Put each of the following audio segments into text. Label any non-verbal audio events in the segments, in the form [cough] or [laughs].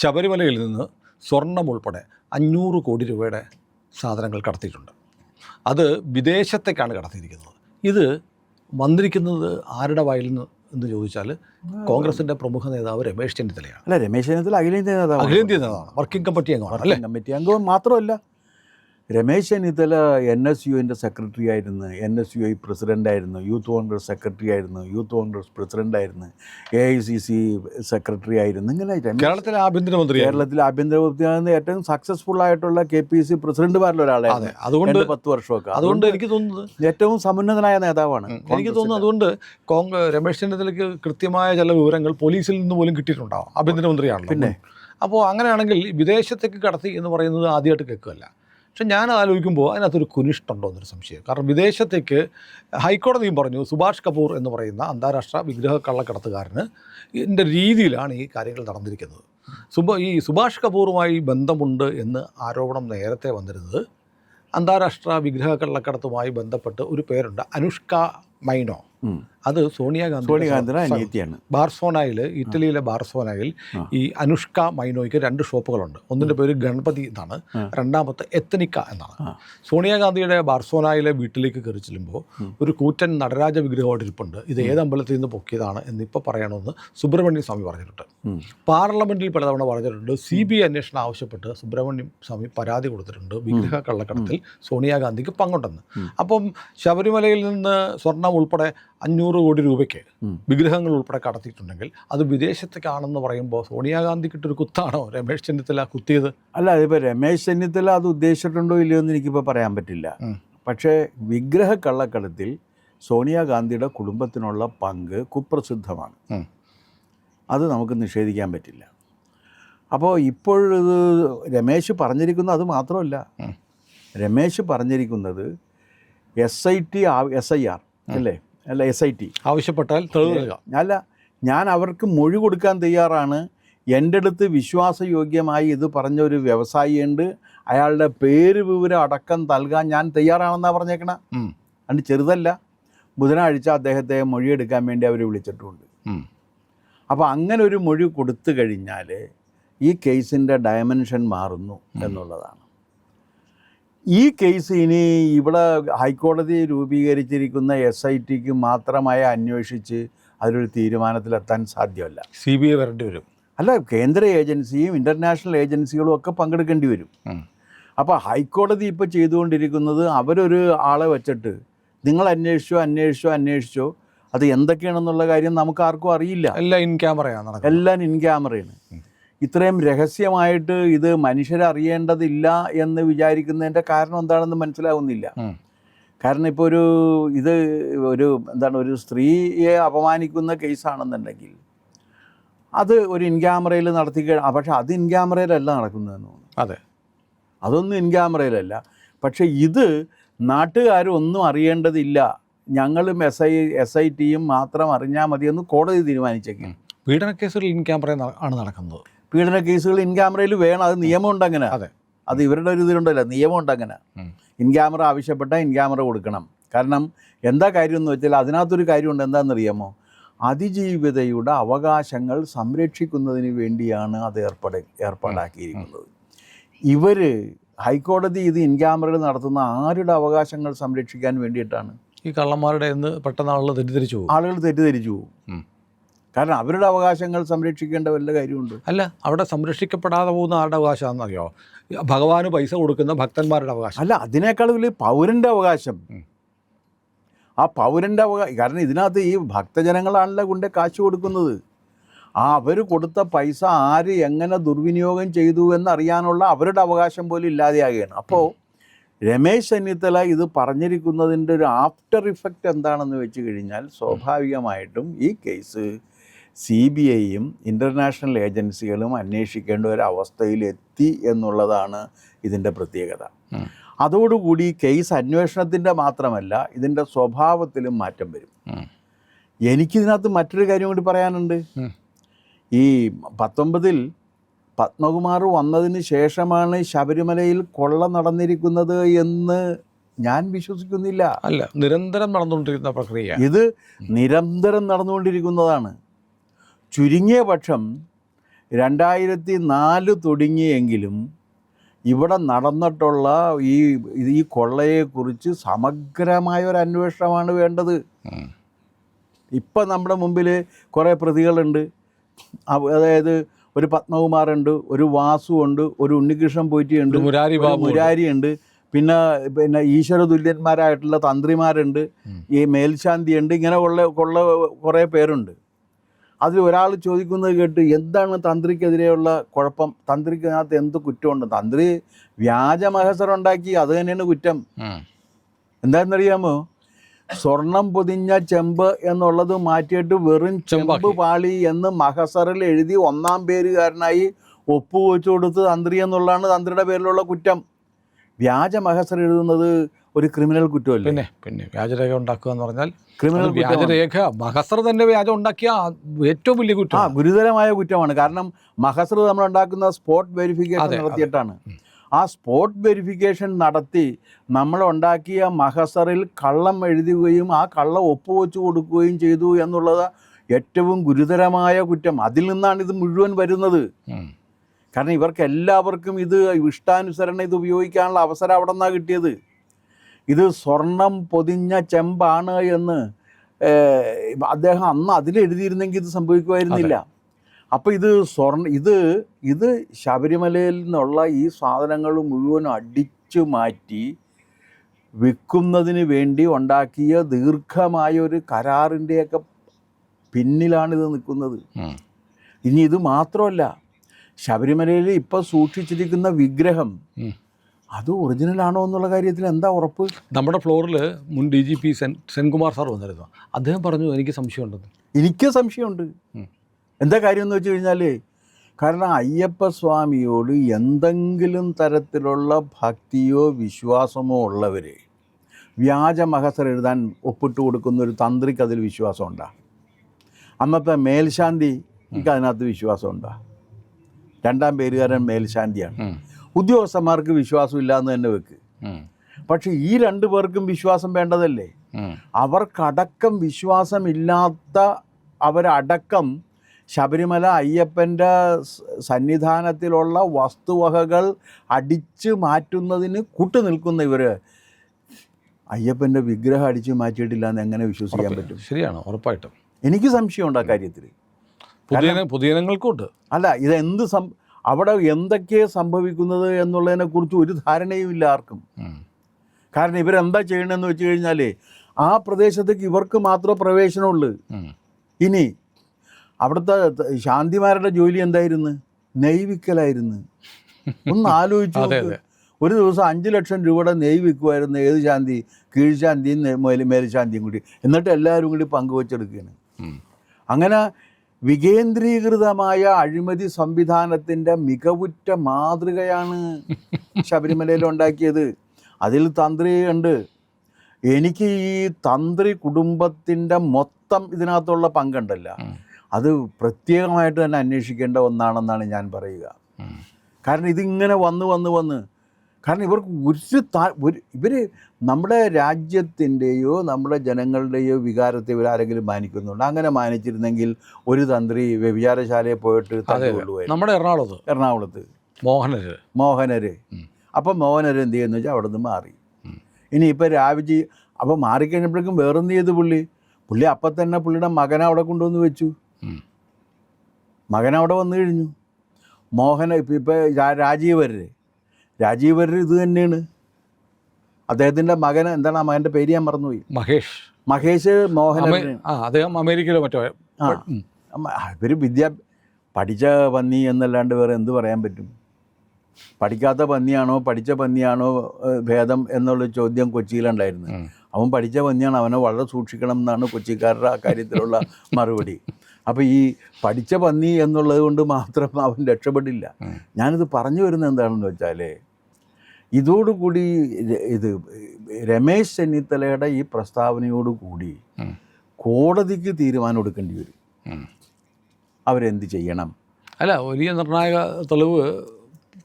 ശബരിമലയിൽ നിന്ന് സ്വർണം ഉൾപ്പെടെ അഞ്ഞൂറ് കോടി രൂപയുടെ സാധനങ്ങൾ കടത്തിയിട്ടുണ്ട്. അത് വിദേശത്തേക്കാണ് കടത്തിയിരിക്കുന്നത്. ഇത് വന്നിരിക്കുന്നത് ആരുടെ വായിൽ നിന്ന് എന്ന് ചോദിച്ചാൽ കോൺഗ്രസിന്റെ പ്രമുഖ നേതാവ് രമേശ് ചെന്നിത്തലയാണ്. അല്ല രമേശ് ചെന്നിത്തല അഖിലേന്ത്യാ നേതാവ് അഖിലേന്ത്യാ നേതാവാണ്. വർക്കിംഗ് കമ്മിറ്റി അംഗമാണ് അല്ലേ? കമ്മിറ്റി അംഗം മാത്രമല്ല. രമേശ് ചെന്നിത്തല എൻ എസ് യുവിന്റെ സെക്രട്ടറി ആയിരുന്നു N S U I president ആയിരുന്നു യൂത്ത് കോൺഗ്രസ് സെക്രട്ടറി ആയിരുന്നു യൂത്ത് കോൺഗ്രസ് പ്രസിഡന്റ് ആയിരുന്നു A I C C secretary ആയിരുന്നു. ഇങ്ങനെ കേരളത്തിലെ ആഭ്യന്തരമന്ത്രി കേരളത്തിലെ ആഭ്യന്തരമന്ത്രിയാകുന്ന ഏറ്റവും സക്സസ്ഫുൾ ആയിട്ടുള്ള കെ പി സി പ്രസിഡന്റുമാരിൽ ഒരാളായിരുന്നു. അതുകൊണ്ട് പത്ത് വർഷമൊക്കെ. അതുകൊണ്ട് എനിക്ക് തോന്നുന്നത് ഏറ്റവും സമുന്നതനായ നേതാവാണ് എനിക്ക് തോന്നുന്നു അതുകൊണ്ട് കോൺഗ്രസ് രമേശ് ചെന്നിത്തലയ്ക്ക് കൃത്യമായ ചില വിവരങ്ങൾ പോലീസിൽ നിന്ന് പോലും കിട്ടിയിട്ടുണ്ടാവും. ആഭ്യന്തരമന്ത്രിയാണ് പിന്നെ? അപ്പോൾ അങ്ങനെയാണെങ്കിൽ വിദേശത്തേക്ക് കടത്തി എന്ന് പറയുന്നത് ആദ്യമായിട്ട് കേൾക്കുകയല്ല. പക്ഷെ ഞാൻ ആലോചിക്കുമ്പോൾ അതിനകത്തൊരു കുനിഷ്ടുണ്ടോ എന്നൊരു സംശയം കാരണം വിദേശത്തേക്ക് ഹൈക്കോടതിയും പറഞ്ഞു സുഭാഷ് കപൂർ എന്ന് പറയുന്ന അന്താരാഷ്ട്ര വിഗ്രഹ കള്ളക്കടത്തുകാരന് ഇതിന്റെ രീതിയിലാണ് ഈ കാര്യങ്ങൾ നടന്നിരിക്കുന്നത് സുബ ഈ സുഭാഷ് കപൂറുമായി ബന്ധമുണ്ട് എന്ന് ആരോപണം നേരത്തെ വന്നിരുന്നത് അന്താരാഷ്ട്ര വിഗ്രഹ കള്ളക്കടത്തുമായി ബന്ധപ്പെട്ട് ഒരു പേരുണ്ട് അനുഷ്ക മൈനോ. അത് സോണിയാഗാന്ധി സോണിയാഗാന്ധിയുടെ അനിയത്തിയാണ്. ബാർസോണയിൽ ഇറ്റലിയിലെ ബാർസോണയിൽ ഈ അനുഷ്ക മൈനോയ്ക്ക് രണ്ട് ഷോപ്പുകളുണ്ട്. ഒന്നിന്റെ പേര് ഗണപതി എന്നാണ്. രണ്ടാമത്തെ എത്തനിക്ക എന്നാണ്. സോണിയാഗാന്ധിയുടെ ബാർസോണയിലെ വീട്ടിലേക്ക് കയറി ചെല്ലുമ്പോൾ ഒരു കൂറ്റൻ നടരാജ വിഗ്രഹം ഇരിപ്പുണ്ട്. ഇത് ഏത് അമ്പലത്തിൽ നിന്ന് പൊക്കിയതാണ് എന്നിപ്പോൾ പറയണമെന്ന് സുബ്രഹ്മണ്യ സ്വാമി പറഞ്ഞിട്ടുണ്ട്. പാർലമെന്റിൽ പലതവണ പറഞ്ഞിട്ടുണ്ട്. സി ബി ഐ അന്വേഷണം ആവശ്യപ്പെട്ട് സുബ്രഹ്മണ്യം സ്വാമി പരാതി കൊടുത്തിട്ടുണ്ട് വിഗ്രഹ കള്ളക്കടത്തിൽ സോണിയാഗാന്ധിക്ക് പങ്കുണ്ടെന്ന്. അപ്പം ശബരിമലയിൽ നിന്ന് സ്വർണം ഉൾപ്പെടെ അഞ്ഞൂറ് കോടി രൂപയ്ക്ക് വിഗ്രഹങ്ങൾ ഉൾപ്പെടെ കടത്തിയിട്ടുണ്ടെങ്കിൽ അത് വിദേശത്തേക്കാണെന്ന് പറയുമ്പോൾ സോണിയാഗാന്ധിക്കിട്ടൊരു കുത്താണോ? രമേശ് ചെന്നിത്തല കുത്തിയത്? അല്ല അതിപ്പോൾ രമേശ് ചെന്നിത്തല അത് ഉദ്ദേശിച്ചിട്ടുണ്ടോ ഇല്ലയോ എന്ന് എനിക്കിപ്പോൾ പറയാൻ പറ്റില്ല. പക്ഷേ വിഗ്രഹ കള്ളക്കടത്തിൽ സോണിയാഗാന്ധിയുടെ കുടുംബത്തിനുള്ള പങ്ക് കുപ്രസിദ്ധമാണ്. അത് നമുക്ക് നിഷേധിക്കാൻ പറ്റില്ല. അപ്പോൾ ഇപ്പോഴത് രമേശ് പറഞ്ഞിരിക്കുന്നത് അത് മാത്രമല്ല. രമേശ് പറഞ്ഞിരിക്കുന്നത് S I T S I R അല്ലേ? അല്ല എസ് ഐ ടി ആവശ്യപ്പെട്ടാൽ അല്ല ഞാൻ അവർക്ക് മൊഴി കൊടുക്കാൻ തയ്യാറാണ്. എന്റെ അടുത്ത് വിശ്വാസയോഗ്യമായി ഇത് പറഞ്ഞ ഒരു വ്യവസായിയുണ്ട്. അയാളുടെ പേര് വിവരം അടക്കം നൽകാൻ ഞാൻ തയ്യാറാണെന്നാണ് പറഞ്ഞേക്കണ. അതിന് ചെറുതല്ല. ബുധനാഴ്ച അദ്ദേഹത്തെ മൊഴിയെടുക്കാൻ വേണ്ടി അവർ വിളിച്ചിട്ടുണ്ട്. അപ്പോൾ അങ്ങനെ ഒരു മൊഴി കൊടുത്തു കഴിഞ്ഞാൽ ഈ കേസിന്റെ ഡയമെൻഷൻ മാറുന്നു എന്നുള്ളതാണ്. ഈ കേസ് ഇനി ഇവിടെ ഹൈക്കോടതി രൂപീകരിച്ചിരിക്കുന്ന എസ് ഐ ടിക്ക് മാത്രമായി അന്വേഷിച്ച് അതിലൊരു തീരുമാനത്തിലെത്താൻ സാധ്യമല്ല. സി ബി ഐ വരേണ്ടി വരും. അല്ല കേന്ദ്ര ഏജൻസിയും ഇന്റർനാഷണൽ ഏജൻസികളും ഒക്കെ പങ്കെടുക്കേണ്ടി വരും. അപ്പോൾ ഹൈക്കോടതി ഇപ്പോൾ ചെയ്തുകൊണ്ടിരിക്കുന്നത് അവരൊരു ആളെ വെച്ചിട്ട് നിങ്ങൾ അന്വേഷിച്ചോ അന്വേഷിച്ചോ അന്വേഷിച്ചോ അത് എന്തൊക്കെയാണെന്നുള്ള കാര്യം നമുക്ക് ആർക്കും അറിയില്ല. എല്ലാം ഇൻ ക്യാമറയാണ് എല്ലാം ഇൻ ക്യാമറയാണ് ഇത്രയും രഹസ്യമായിട്ട് ഇത് മനുഷ്യരറിയേണ്ടതില്ല എന്ന് വിചാരിക്കുന്നതിന്റെ കാരണം എന്താണെന്ന് മനസ്സിലാവുന്നില്ല. കാരണം ഇപ്പോൾ ഒരു ഇത് ഒരു എന്താണ് ഒരു സ്ത്രീയെ അപമാനിക്കുന്ന കേസാണെന്നുണ്ടെങ്കിൽ അത് ഒരു ഇൻ ക്യാമറയിൽ നടത്തി കഴി പക്ഷേ അത് ഇൻ ക്യാമറയിലല്ല നടക്കുന്നതെന്ന് തോന്നുന്നു. അതെ. അതൊന്നും ഇൻ ക്യാമറയിലല്ല. പക്ഷേ ഇത് നാട്ടുകാരൊന്നും അറിയേണ്ടതില്ല. ഞങ്ങളും എസ് ഐ എസ് ഐ ടിയും മാത്രം അറിഞ്ഞാൽ മതിയെന്ന് കോടതി തീരുമാനിച്ചേക്കും. പീഡന കേസുകൾ ഇൻ ക്യാമറ ആണ് നടക്കുന്നത്. പീഡന കേസുകൾ ഇൻ ക്യാമറയിൽ വേണം. അത് നിയമമുണ്ട് അങ്ങനെ. അതെ. അത് ഇവരുടെ ഒരു ഇതിലുണ്ടല്ലോ. നിയമമുണ്ട് അങ്ങനെ. ഇൻ ക്യാമറ ആവശ്യപ്പെട്ടാൽ ഇൻ ക്യാമറ കൊടുക്കണം. കാരണം എന്താ കാര്യം എന്ന് വെച്ചാൽ അതിനകത്തൊരു കാര്യമുണ്ട്. എന്താണെന്നറിയാമോ? അതിജീവിതയുടെ അവകാശങ്ങൾ സംരക്ഷിക്കുന്നതിന് വേണ്ടിയാണ് അത് ഏർപ്പെട ഏർപ്പാടാക്കിയിരിക്കുന്നത്. ഇവർ ഹൈക്കോടതി ഇത് ഇൻ ക്യാമറയിൽ നടത്തുന്ന ആരുടെ അവകാശങ്ങൾ സംരക്ഷിക്കാൻ വേണ്ടിയിട്ടാണ്? ഈ കള്ളന്മാരുടെ എന്ന് പെട്ടെന്ന് ആളുകൾ തെറ്റിദ്ധരിച്ചു പോകും. ആളുകൾ തെറ്റിദ്ധരിച്ചു പോകും. കാരണം അവരുടെ അവകാശങ്ങൾ സംരക്ഷിക്കേണ്ട വല്ല കാര്യമുണ്ട്? അല്ല അവിടെ സംരക്ഷിക്കപ്പെടാതെ പോകുന്ന ആരുടെ അവകാശമാണെന്നറിയോ ഭഗവാന് പൈസ കൊടുക്കുന്ന ഭക്തന്മാരുടെ അവകാശം. അല്ല അതിനേക്കാൾ വലിയ പൗരന്റെ അവകാശം. ആ പൗരന്റെ അവകാശം കാരണം ഇതിനകത്ത് ഈ ഭക്തജനങ്ങളാണല്ലോ കൊണ്ട് കാശ് കൊടുക്കുന്നത്. ആ അവർ കൊടുത്ത പൈസ ആര് എങ്ങനെ ദുർവിനിയോഗം ചെയ്തു എന്നറിയാനുള്ള അവരുടെ അവകാശം പോലും ഇല്ലാതെയാകുകയാണ് അപ്പോൾ രമേശ് ചെന്നിത്തല ഇത് പറഞ്ഞിരിക്കുന്നതിന്റെ ഒരു ആഫ്റ്റർ ഇഫക്റ്റ് എന്താണെന്ന് വെച്ച് കഴിഞ്ഞാൽ സ്വാഭാവികമായിട്ടും ഈ കേസ് സി ബി ഐയും ഇന്റർനാഷണൽ ഏജൻസികളും അന്വേഷിക്കേണ്ട ഒരു അവസ്ഥയിലെത്തി എന്നുള്ളതാണ് ഇതിന്റെ പ്രത്യേകത. അതോടുകൂടി കേസ് അന്വേഷണത്തിന്റെ മാത്രമല്ല ഇതിന്റെ സ്വഭാവത്തിലും മാറ്റം വരും. എനിക്കിതിനകത്ത് മറ്റൊരു കാര്യം കൂടി പറയാനുണ്ട്. ഈ പത്തൊമ്പതിൽ പത്മകുമാർ വന്നതിന് ശേഷമാണ് ശബരിമലയിൽ കൊള്ള നടന്നിരിക്കുന്നത് എന്ന് ഞാൻ വിശ്വസിക്കുന്നില്ല. അല്ല നിരന്തരം നടന്നുകൊണ്ടിരിക്കുന്ന പ്രക്രിയ. ഇത് നിരന്തരം നടന്നുകൊണ്ടിരിക്കുന്നതാണ്. ചുരുങ്ങിയ പക്ഷം രണ്ടായിരത്തി നാല് തുടങ്ങിയെങ്കിലും ഇവിടെ നടന്നിട്ടുള്ള ഈ ഈ കൊള്ളയെക്കുറിച്ച് സമഗ്രമായ ഒരു അന്വേഷണമാണ് വേണ്ടത്. ഇപ്പം നമ്മുടെ മുമ്പിൽ കുറേ പ്രതികളുണ്ട് അതായത് ഒരു പത്മകുമാറുണ്ട് ഒരു വാസുണ്ട് ഒരു ഉണ്ണികൃഷ്ണൻ പോറ്റിയുണ്ട് ഒരു മുരാരി ഉണ്ട്. മുരാരിയുണ്ട് പിന്നെ പിന്നെ ഈശ്വര തുല്യന്മാരായിട്ടുള്ള തന്ത്രിമാരുണ്ട്. ഈ മേൽശാന്തിയുണ്ട് ഇങ്ങനെ ഉള്ള കൊള്ള കുറേ പേരുണ്ട് അതിൽ ഒരാൾ ചോദിക്കുന്നത് കേട്ട് എന്താണ് തന്ത്രിക്കെതിരെയുള്ള കുഴപ്പം? തന്ത്രിക്കകത്ത് എന്ത് കുറ്റമുണ്ട്? തന്ത്രി വ്യാജ ഉണ്ടാക്കി അത് തന്നെയാണ് കുറ്റം. എന്താണെന്നറിയാമോ? സ്വർണം പൊതിഞ്ഞ ചെമ്പ് എന്നുള്ളത് മാറ്റിയിട്ട് വെറും ചെമ്പ് പാളി എന്ന് മഹസറിൽ എഴുതി ഒന്നാം പേരുകാരനായി ഒപ്പുവെച്ചു കൊടുത്ത് തന്ത്രി എന്നുള്ളതാണ് തന്ത്രിയുടെ പേരിലുള്ള കുറ്റം. വ്യാജ മഹസർ എഴുതുന്നത് ഒരു ക്രിമിനൽ കുറ്റമല്ലേ? പിന്നെ പിന്നെ വ്യാജരേഖ ഉണ്ടാക്കുക എന്ന് പറഞ്ഞാൽ ക്രിമിനൽ വ്യാജരേഖ മഹസർ തന്നെ വ്യാജം ഉണ്ടാക്കിയ ഏറ്റവും വലിയ കുറ്റം. ആ ഗുരുതരമായ കുറ്റമാണ്. കാരണം മഹസർ നമ്മൾ ഉണ്ടാക്കുന്ന സ്പോട്ട് വെരിഫിക്കേഷൻ. നടത്തിയിട്ടാണ്. ആ സ്പോട്ട് വെരിഫിക്കേഷൻ നടത്തി നമ്മൾ ഉണ്ടാക്കിയ മഹസറിൽ കള്ളം എഴുതുകയും ആ കള്ളം ഒപ്പുവെച്ചു കൊടുക്കുകയും ചെയ്തു എന്നുള്ളത് ഏറ്റവും ഗുരുതരമായ കുറ്റം. അതിൽ നിന്നാണ് ഇത് മുഴുവൻ വരുന്നത്. കാരണം ഇവർക്ക് എല്ലാവർക്കും ഇത് ഇഷ്ടാനുസരണം ഇത് ഉപയോഗിക്കാനുള്ള അവസരം അവിടെ നിന്നാണ് കിട്ടിയത്. ഇത് സ്വർണം പൊതിഞ്ഞ ചെമ്പാണ് എന്ന് അദ്ദേഹം അന്ന് അതിലെഴുതിയിരുന്നെങ്കിൽ ഇത് സംഭവിക്കുമായിരുന്നില്ല. അപ്പോൾ ഇത് സ്വർണ ഇത് ഇത് ശബരിമലയിൽ നിന്നുള്ള ഈ സാധനങ്ങൾ മുഴുവൻ അടിച്ചു മാറ്റി വിൽക്കുന്നതിന് വേണ്ടി ഉണ്ടാക്കിയ ദീർഘമായ ഒരു കരാറിന്റെയൊക്കെ പിന്നിലാണിത് നിൽക്കുന്നത്. ഇനി ഇത് മാത്രമല്ല ശബരിമലയിൽ ഇപ്പോൾ സൂക്ഷിച്ചിരിക്കുന്ന വിഗ്രഹം അത് ഒറിജിനൽ ആണോ എന്നുള്ള കാര്യത്തിൽ എന്താ ഉറപ്പ്? നമ്മുടെ ഫ്ലോറിൽ മുൻ D G P Sen Senkumar sir വന്നിരുന്നു. അദ്ദേഹം പറഞ്ഞു എനിക്ക് സംശയമുണ്ടെന്ന് എനിക്ക് സംശയമുണ്ട്. എന്താ കാര്യം എന്ന് വെച്ച് കഴിഞ്ഞാൽ കാരണം അയ്യപ്പ സ്വാമിയോട് എന്തെങ്കിലും തരത്തിലുള്ള ഭക്തിയോ വിശ്വാസമോ ഉള്ളവർ വ്യാജ മഹസർ എഴുതാൻ ഒപ്പിട്ട് കൊടുക്കുന്ന ഒരു തന്ത്രിക്ക് അതിൽ വിശ്വാസമുണ്ടാ. അന്നത്തെ മേൽശാന്തിക്ക് അതിനകത്ത് വിശ്വാസമുണ്ടാ. രണ്ടാം പേരുകാരൻ മേൽശാന്തിയാണ്. ഉദ്യോഗസ്ഥന്മാർക്ക് വിശ്വാസമില്ല എന്ന് തന്നെ വെക്ക്. പക്ഷെ ഈ രണ്ടു പേർക്കും വിശ്വാസം വേണ്ടതല്ലേ? അവർക്കടക്കം വിശ്വാസമില്ലാത്ത അവരടക്കം ശബരിമല അയ്യപ്പന്റെ സന്നിധാനത്തിലുള്ള വസ്തുവകകൾ അടിച്ചു മാറ്റുന്നതിന് കൂട്ടുനിൽക്കുന്ന ഇവർ അയ്യപ്പന്റെ വിഗ്രഹം അടിച്ചു മാറ്റിയിട്ടില്ല എന്ന് എങ്ങനെ വിശ്വസിക്കാൻ പറ്റും? ശരിയാണ് ഉറപ്പായിട്ടും. എനിക്ക് സംശയമുണ്ട് ആ കാര്യത്തിൽ പുതിയ പുതിയനങ്ങൾക്കുണ്ട്. അല്ല ഇത് എന്ത് അവിടെ എന്തൊക്കെ സംഭവിക്കുന്നത് എന്നുള്ളതിനെക്കുറിച്ച് ഒരു ധാരണയും ഇല്ല ആർക്കും. കാരണം ഇവരെന്താ ചെയ്യണമെന്ന് വെച്ച് കഴിഞ്ഞാൽ ആ പ്രദേശത്തേക്ക് ഇവർക്ക് മാത്രമേ പ്രവേശനമുള്ളൂ. ഇനി അവിടുത്തെ ശാന്തിമാരുടെ ജോലി എന്തായിരുന്നു? നെയ് വിൽക്കലായിരുന്നു ഒന്ന് ആലോചിച്ചു. [laughs] ഒരു ദിവസം അഞ്ച് ലക്ഷം രൂപയുടെ നെയ് വിൽക്കുമായിരുന്നു ഏത് ശാന്തി? കീഴ്ശാന്തിയും മേൽശാന്തിയും കൂടി. എന്നിട്ട് എല്ലാവരും കൂടി പങ്കുവച്ചെടുക്കുകയാണ്. അങ്ങനെ വികേന്ദ്രീകൃതമായ അഴിമതി സംവിധാനത്തിന്റെ മികവുറ്റ മാതൃകയാണ് [laughs] ശബരിമലയിൽ ഉണ്ടാക്കിയത്. അതിൽ തന്ത്രി ഉണ്ട്. എനിക്ക് ഈ തന്ത്രി കുടുംബത്തിന്റെ മൊത്തം ഇതിനകത്തുള്ള പങ്കുണ്ടല്ല. അത് പ്രത്യേകമായിട്ട് തന്നെ അന്വേഷിക്കേണ്ട ഒന്നാണെന്നാണ് ഞാൻ പറയുക. കാരണം ഇതിങ്ങനെ വന്ന് വന്ന് വന്ന് കാരണം ഇവർക്ക് ഒരു താ ഒരു ഇവർ നമ്മുടെ രാജ്യത്തിന്റെയോ നമ്മുടെ ജനങ്ങളുടെയോ വികാരത്തെ ഇവർ ആരെങ്കിലും മാനിക്കുന്നുണ്ട്? അങ്ങനെ മാനിച്ചിരുന്നെങ്കിൽ ഒരു തന്ത്രി വ്യഭിചാരശാലയിൽ പോയിട്ട് നമ്മുടെ എറണാകുളത്ത്. എറണാകുളത്ത്. മോഹനര്. മോഹനര്. അപ്പം മോഹനര് എന്ത് ചെയ്യുന്നു വെച്ചാൽ അവിടെ നിന്ന് മാറി. ഉം. ഇനി ഇപ്പം രാവിജി അപ്പം മാറിക്കഴിഞ്ഞപ്പോഴേക്കും വേറെന്ത് ചെയ്തു പുള്ളി? പുള്ളി അപ്പം തന്നെ പുള്ളിയുടെ മകനെ അവിടെ കൊണ്ടുവന്ന് വെച്ചു. മകനവിടെ മകൻ അവിടെ വന്നു കഴിഞ്ഞു. മോഹന ഇപ്പം ഇപ്പം രാജീവ് വരര് രാജീവ് ഇത് തന്നെയാണ്. അദ്ദേഹത്തിന്റെ മകൻ എന്താണ് ആ മകന്റെ പേര് ഞാൻ മറന്നുപോയി. മഹേഷ്. മഹേഷ് മോഹൻ ആ അദ്ദേഹം അമേരിക്കയിലോ മറ്റോ? ആ. ഇവർ വിദ്യാ പഠിച്ച പന്നി എന്നല്ലാണ്ട് വേറെ എന്ത് പറയാൻ പറ്റും? പഠിക്കാത്ത പന്നിയാണോ പഠിച്ച പന്നിയാണോ ഭേദം എന്നുള്ള ചോദ്യം കൊച്ചിയിലുണ്ടായിരുന്നു. അവൻ പഠിച്ച പന്നിയാണ് അവനെ വളരെ സൂക്ഷിക്കണം എന്നാണ് കൊച്ചിക്കാരുടെ ആ കാര്യത്തിലുള്ള [laughs] മറുപടി. അപ്പോൾ ഈ പഠിച്ച പന്നി എന്നുള്ളത് കൊണ്ട് മാത്രം അവൻ രക്ഷപ്പെട്ടില്ല. ഞാനിത് പറഞ്ഞു വരുന്നത് എന്താണെന്ന് വെച്ചാൽ ഇതോടുകൂടി ഇത് രമേശ് ചെന്നിത്തലയുടെ ഈ പ്രസ്താവനയോടുകൂടി. കോടതിക്ക് തീരുമാനം എടുക്കേണ്ടി വരും. അവരെന്ത് ചെയ്യണം അല്ല വലിയ നിർണായക തെളിവ്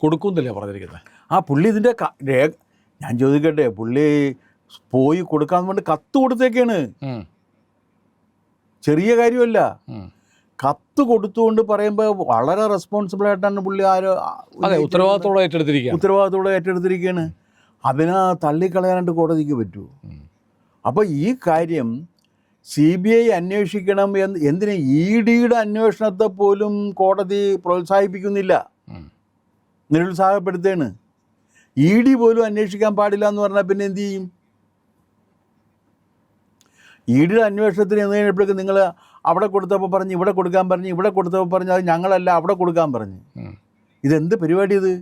കൊടുക്കുന്നില്ലേ പറഞ്ഞിരിക്കുന്നത് ആ പുള്ളി ഇതിന്റെ രേഖ ഞാൻ ചോദിക്കട്ടെ പുള്ളി പോയി കൊടുക്കാൻ വേണ്ടി കത്ത് കൊടുത്തേക്കാണ് ചെറിയ കാര്യമല്ല. കത്ത് കൊടുത്തുകൊണ്ട് പറയുമ്പോൾ വളരെ റെസ്പോൺസിബിൾ ആയിട്ടാണ് പുള്ളി ആരോ അതെ ഉത്തരവാദിത്തോടെ ഏറ്റെടുത്തിരിക്കുക ഉത്തരവാദിത്തോടെ ഏറ്റെടുത്തിരിക്കുകയാണ്. അതിനെ തള്ളിക്കളയാനായിട്ട് കോടതിക്ക് പറ്റുമോ. അപ്പോൾ ഈ കാര്യം സി ബി ഐ അന്വേഷിക്കണം എന്ന് എന്തിന് ഇ ഡിയുടെ അന്വേഷണത്തെ പോലും കോടതി പ്രോത്സാഹിപ്പിക്കുന്നില്ല. നിരുത്സാഹപ്പെടുത്തേണ്. നിരുത്സാഹപ്പെടുത്തുകയാണ് ഇ ഡി പോലും അന്വേഷിക്കാൻ പാടില്ല എന്ന് പറഞ്ഞാൽ പിന്നെ എന്ത് ചെയ്യും? ഇ ഡിയുടെ അന്വേഷണത്തിന് എന്ന് കഴിഞ്ഞപ്പോഴേക്കും നിങ്ങൾ അവിടെ കൊടുത്തപ്പോൾ പറഞ്ഞ് ഇവിടെ കൊടുക്കാൻ പറഞ്ഞ് ഇവിടെ കൊടുത്തപ്പോൾ പറഞ്ഞ് അത് ഞങ്ങളല്ല അവിടെ കൊടുക്കാൻ പറഞ്ഞ്. ഇതെന്ത് പരിപാടി ഇത്?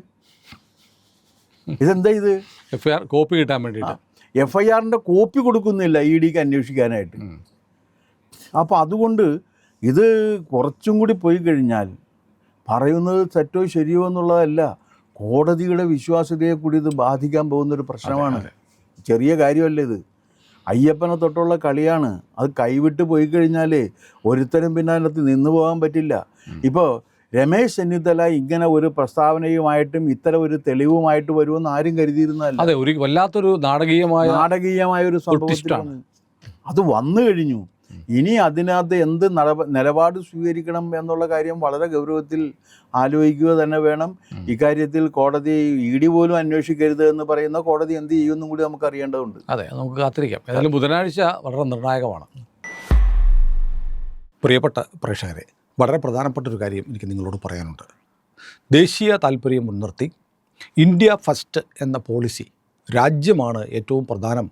ഇതെന്താ ഇത്? എഫ് ഐ ആർ കോപ്പി കിട്ടാൻ വേണ്ടിയിട്ട്. എഫ് ഐ ആറിന്റെ കോപ്പി കൊടുക്കുന്നില്ല ഇ ഡിക്ക് അന്വേഷിക്കാനായിട്ട്. അപ്പോൾ അതുകൊണ്ട് ഇത് കുറച്ചും കൂടി പോയി കഴിഞ്ഞാൽ പറയുന്നത് തെറ്റോ ശരിയോ എന്നുള്ളതല്ല കോടതിയുടെ വിശ്വാസ്യതയെ കൂടി ഇത് ബാധിക്കാൻ പോകുന്നൊരു പ്രശ്നമാണ്. ചെറിയ കാര്യമല്ല ഇത്? അയ്യപ്പനെ തൊട്ടുള്ള കളിയാണ്. അത് കൈവിട്ട് പോയി കഴിഞ്ഞാൽ ഒരുത്തരും പിന്നെ അതിനകത്ത് നിന്നു പോകാൻ പറ്റില്ല. ഇപ്പോൾ രമേശ് ചെന്നിത്തല ഇങ്ങനെ ഒരു പ്രസ്താവനയുമായിട്ടും ഇത്തരം ഒരു തെളിവുമായിട്ട് വരുമെന്ന് ആരും കരുതിയിരുന്നല്ല അതെ ഒരു വല്ലാത്തൊരു നാടകീയമായ നാടകീയമായ ഒരു സംഭവത്തിലാണ് അത് വന്നു കഴിഞ്ഞു. ഇനി അതിനകത്ത് എന്ത് നട നിലപാട് സ്വീകരിക്കണം എന്നുള്ള കാര്യം വളരെ ഗൗരവത്തിൽ ആലോചിക്കുക തന്നെ വേണം. ഇക്കാര്യത്തിൽ കോടതി ഇ ഡി പോലും അന്വേഷിക്കരുത് എന്ന് പറയുന്ന കോടതി എന്ത് ചെയ്യുമെന്നും കൂടി നമുക്ക് അറിയേണ്ടതുണ്ട്. അതെ നമുക്ക് കാത്തിരിക്കാം. ഏതായാലും ബുധനാഴ്ച വളരെ നിർണായകമാണ്. പ്രിയപ്പെട്ട പ്രേക്ഷകരെ വളരെ പ്രധാനപ്പെട്ട ഒരു കാര്യം എനിക്ക് നിങ്ങളോട് പറയാനുണ്ട്. ദേശീയ താല്പര്യം മുൻനിർത്തി ഇന്ത്യ ഫസ്റ്റ് എന്ന പോളിസി രാജ്യമാണ് ഏറ്റവും പ്രധാനം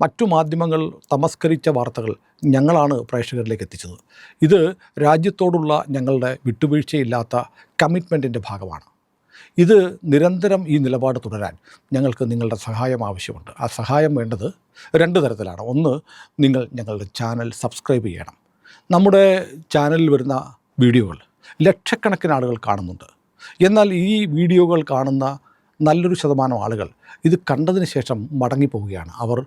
മറ്റു മാധ്യമങ്ങൾ തമസ്കരിച്ച വാർത്തകൾ ഞങ്ങളാണ് പ്രേക്ഷകരിലേക്ക് എത്തിച്ചത്. ഇത് രാജ്യത്തോടുള്ള ഞങ്ങളുടെ വിട്ടുവീഴ്ചയില്ലാത്ത കമ്മിറ്റ്മെന്റിന്റെ ഭാഗമാണ്. ഇത് നിരന്തരം ഈ നിലപാട് തുടരാൻ ഞങ്ങൾക്ക് നിങ്ങളുടെ സഹായം ആവശ്യമുണ്ട്. ആ സഹായം വേണ്ടത് രണ്ട് തരത്തിലാണ്. ഒന്ന് നിങ്ങൾ ഞങ്ങളുടെ ചാനൽ സബ്സ്ക്രൈബ് ചെയ്യണം. നമ്മുടെ ചാനലിൽ വരുന്ന വീഡിയോകൾ ലക്ഷക്കണക്കിന് ആളുകൾ കാണുന്നുണ്ട്. എന്നാൽ ഈ വീഡിയോകൾ കാണുന്ന നല്ലൊരു ശതമാനം ആളുകൾ ഇത് കണ്ടതിന് ശേഷം മടങ്ങിപ്പോവുകയാണ്. അവർ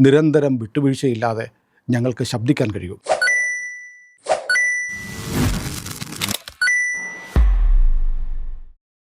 നിരന്തരം വിട്ടുവീഴ്ചയില്ലാതെ ഞങ്ങൾക്ക് ശബ്ദിക്കാൻ കഴിയൂ.